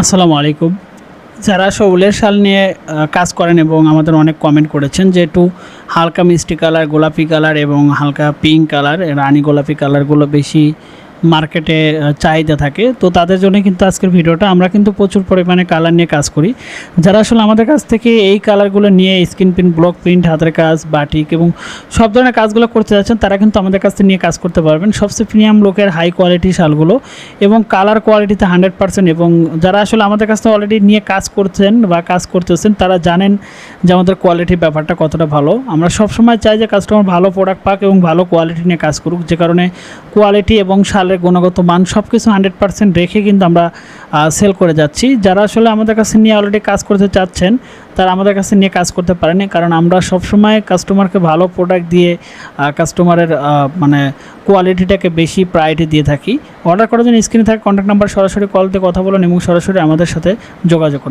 আসসালামু আলাইকুম। যারা শৌলের শাল নিয়ে কাজ করেন এবং আমাদের অনেক কমেন্ট করেছেন যে একটু হালকা মিষ্টি কালার গোলাপি কালার এবং হালকা পিঙ্ক কালার রানী গোলাপি কালারগুলো বেশি মার্কেটে চাহিদা থাকে। তো তাদের জন্য কিন্তু আজকের ভিডিওটা। আমরা কিন্তু প্রচুর পরিমাণে কালার নিয়ে কাজ করি। যারা আসলে আমাদের কাছ থেকে এই কালারগুলো নিয়ে স্ক্রিন প্রিন্ট ব্লক প্রিন্ট হাতের কাজ বাটিক এবং সব ধরনের কাজগুলো করতে যাচ্ছেন, তারা কিন্তু আমাদের কাছ থেকে নিয়ে কাজ করতে পারবেন। সবচেয়ে প্রিমিয়াম লোকের হাই কোয়ালিটি শালগুলো এবং কালার কোয়ালিটিতে হান্ড্রেড পার্সেন্ট এবং যারা আসলে আমাদের কাছ থেকে অলরেডি নিয়ে কাজ করছেন বা কাজ করতেছেন, তারা জানেন যে আমাদের কোয়ালিটির ব্যাপারটা কতটা ভালো। আমরা সবসময় চাই যে কাস্টমার ভালো প্রোডাক্ট পাক এবং ভালো কোয়ালিটি নিয়ে কাজ করুক। যে কারণে কোয়ালিটি এবং শালের গুণগত মান সব কিছু হান্ড্রেড পার্সেন্ট রেখে কিন্তু আমরা সেল করে যাচ্ছি। যারা আসলে আমাদের কাছে নিয়ে অলরেডি কাজ করতে চাচ্ছেন, তারা আমাদের কাছে নিয়ে কাজ করতে পারেনি। কারণ আমরা সবসময় কাস্টমারকে ভালো প্রোডাক্ট দিয়ে কাস্টমারের মানে কোয়ালিটিটাকে বেশি প্রায়োরিটি দিয়ে থাকি। অর্ডার করার জন্য স্ক্রিনে থাকে কন্ট্যাক্ট নাম্বার সরাসরি কল দিয়ে কথা বলুন এবং সরাসরি আমাদের সাথে যোগাযোগ করুন।